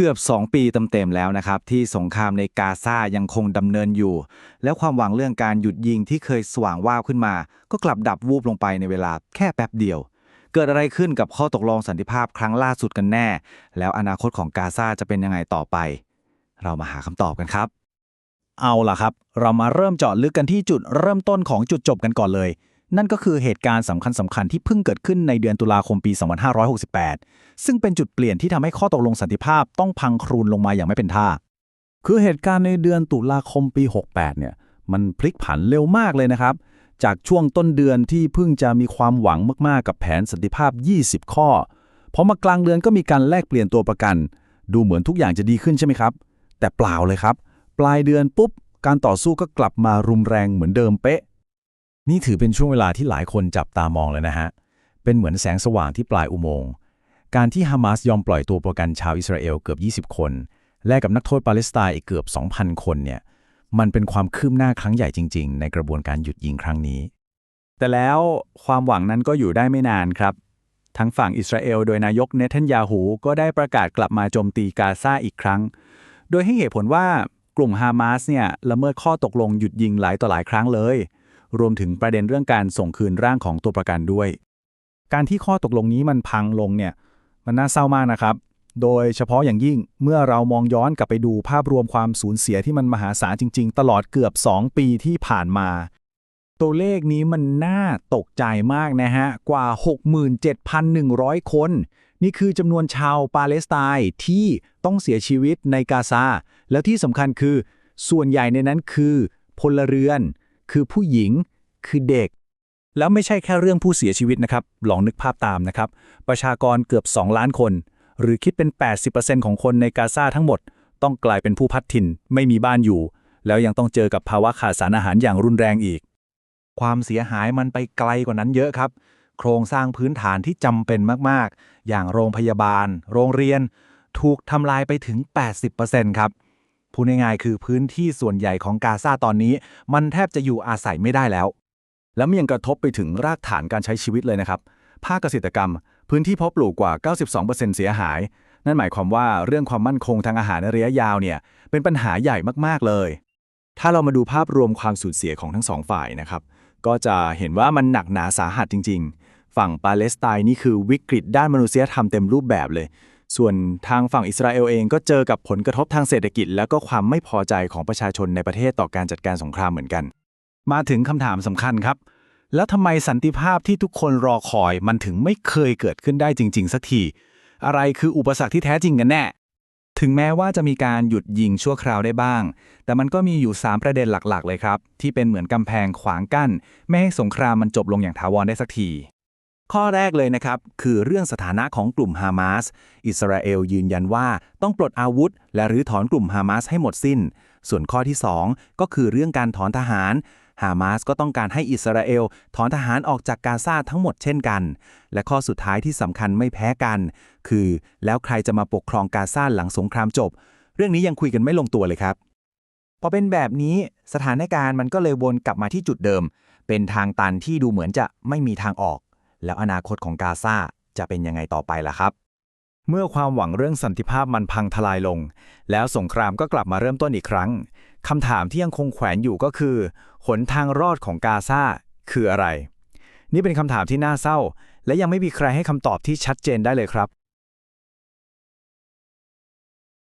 กือบ 2 ปีเต็มๆแล้วนะครับ ที่สงครามในกาซายังคงดำเนินอยู่ แล้วความหวังเรื่องการหยุดยิงที่เคยสว่างวาวขึ้นมา ก็กลับดับวูบลงไปในเวลาแค่แป๊บเดียว เกิดอะไรขึ้นกับข้อตกลงสันติภาพครั้งล่าสุดกันแน่ แล้วอนาคตของกาซาจะเป็นยังไงต่อไป เรามาหาคำตอบกันครับ เอาล่ะครับ เรามาเริ่มเจาะลึกกันที่จุดเริ่มต้นของจุดจบกันก่อนเลย นั่นก็คือเหตุการณ์สำคัญสำคัญที่เพิ่งเกิดขึ้นในเดือนตุลาคมปี 2568 ซึ่งเป็นจุดเปลี่ยนที่ทำให้ข้อตกลงสันติภาพต้องพังครูนลงมาอย่างไม่เป็นท่า คือเหตุการณ์ในเดือนตุลาคมปี 68 เนี่ย มันพลิกผันเร็วมากเลยนะครับ จากช่วงต้นเดือนที่เพิ่งจะมีความหวังมากๆ กับแผนสันติภาพ 20 ข้อ พอมากลางเดือนก็มีการแลกเปลี่ยนตัวประกัน ดูเหมือนทุกอย่างจะดีขึ้นใช่ไหมครับ แต่เปล่าเลยครับ ปลายเดือนปุ๊บ การต่อสู้ก็กลับมารุนแรงเหมือนเดิมเป๊ะ นี่ถือเป็นช่วงเวลาที่หลายคนจับตามองเลยนะฮะ เป็นเหมือนแสงสว่างที่ปลายอุโมงค์ การที่ฮามาสยอมปล่อยตัวประกันชาวอิสราเอลเกือบ 20 คน แลกกับนักโทษปาเลสไตน์อีกเกือบ 2,000 คนเนี่ย มันเป็นความคืบหน้าครั้งใหญ่จริง ๆ ในกระบวนการหยุดยิงครั้งนี้ แต่แล้วความหวังนั้นก็อยู่ได้ไม่นานครับ ทั้งฝั่งอิสราเอล โดยนายกเนทันยาหูก็ได้ประกาศกลับมาโจมตีกาซาอีกครั้ง โดยให้เหตุผลว่ากลุ่มฮามาสเนี่ยละเมิดข้อตกลงหยุดยิงหลายต่อหลายครั้งเลย รวมถึงประเด็นเรื่องการส่งคืนร่างของตัวประกันด้วย การที่ข้อตกลงนี้มันพังลงเนี่ยมันน่าเศร้ามากนะครับ โดยเฉพาะอย่างยิ่งเมื่อเรามองย้อนกลับไปดูภาพรวมความสูญเสียที่มันมหาศาลจริง ๆ ตลอดเกือบ 2 ปีที่ผ่านมา ตัวเลขนี้มันน่าตกใจมากนะฮะ กว่า 67,100 คน นี่คือจำนวนชาวปาเลสไตน์ที่ต้องเสียชีวิตในกาซา แล้วที่สำคัญคือ ส่วนใหญ่ในนั้นคือ พลเรือน คือผู้หญิง คือเด็ก แล้วไม่ใช่แค่เรื่องผู้เสียชีวิตนะครับ ลองนึกภาพตามนะครับ ประชากรเกือบ 2 ล้านคน หรือคิดเป็น 80%ของคนในกาซาทั้งหมด ต้องกลายเป็นผู้พัดถิ่น ไม่มีบ้านอยู่ แล้วยังต้องเจอกับภาวะขาดสารอาหารอย่างรุนแรงอีก ความเสียหายมันไปไกลกว่านั้นเยอะครับ โครงสร้างพื้นฐานที่จำเป็นมาก ๆ อย่างโรงพยาบาล โรงเรียน ถูกทำลายไปถึง 80%ครับ พูดง่ายๆคือพื้นที่ส่วนใหญ่ของกาซาตอนนี้ มันแทบจะอยู่อาศัยไม่ได้แล้ว แล้วมันยังกระทบไปถึงรากฐานการใช้ชีวิตเลยนะครับ ภาคเกษตรกรรม พื้นที่เพาะปลูกกว่า 92%เสียหาย นั่นหมายความว่าเรื่องความมั่นคงทางอาหารในระยะยาวเนี่ยเป็นปัญหาใหญ่มากๆเลย ถ้าเรามาดูภาพรวมความสูญเสียของทั้งสองฝ่ายนะครับก็จะเห็นว่ามันหนักหนาสาหัสจริง ๆ ฝั่งปาเลสไตน์นี่คือวิกฤตด้านมนุษยธรรมเต็มรูปแบบเลย ส่วนทางฝั่งอิสราเอลเองก็เจอกับผลกระทบทางเศรษฐกิจ แล้วก็ความไม่พอใจของประชาชนในประเทศต่อการจัดการสงครามเหมือนกัน มาถึงคำถามสำคัญครับ แล้วทำไมสันติภาพที่ทุกคนรอคอยมันถึงไม่เคยเกิดขึ้นได้จริง ๆ สักที อะไรคืออุปสรรคที่แท้จริงกันแน่ ถึงแม้ว่าจะมีการหยุดยิงชั่วคราวได้บ้าง แต่มันก็มีอยู่ 3 ประเด็นหลักๆ เลยครับ ที่เป็นเหมือนกำแพงขวางกั้น ไม่ให้สงครามมันจบลงอย่างถาวรได้สักที ข้อแรกเลยนะครับ คือเรื่องสถานะของกลุ่มฮามาส อิสราเอลยืนยันว่าต้องปลดอาวุธ และรื้อถอนกลุ่มฮามาสให้หมดสิ้น ส่วนข้อที่ 2 ก็คือเรื่องการถอนทหารฮามาสก็ต้องการให้อิสราเอลถอนทหารออกจากกาซาทั้งหมดเช่นกัน และข้อสุดท้ายที่สำคัญไม่แพ้กัน คือ แล้วใครจะมาปกครองกาซาหลังสงครามจบ เรื่องนี้ยังคุยกันไม่ลงตัวเลยครับ พอเป็นแบบนี้สถานการณ์มันก็เลยวนกลับมาที่จุดเดิม เป็นทางตันที่ดูเหมือนจะไม่มีทางออก แล้วอนาคตของกาซาจะเป็นยังไงต่อไปล่ะครับ เมื่อความหวังเรื่องสันติภาพมันพังทลายลง แล้วสงครามก็กลับมาเริ่มต้นอีกครั้งคำถามที่ยังคงแขวนอยู่ก็คือหนทางรอดของกาซาคืออะไร นี่เป็นคำถามที่น่าเศร้า และยังไม่มีใครให้คำตอบที่ชัดเจนได้เลยครับ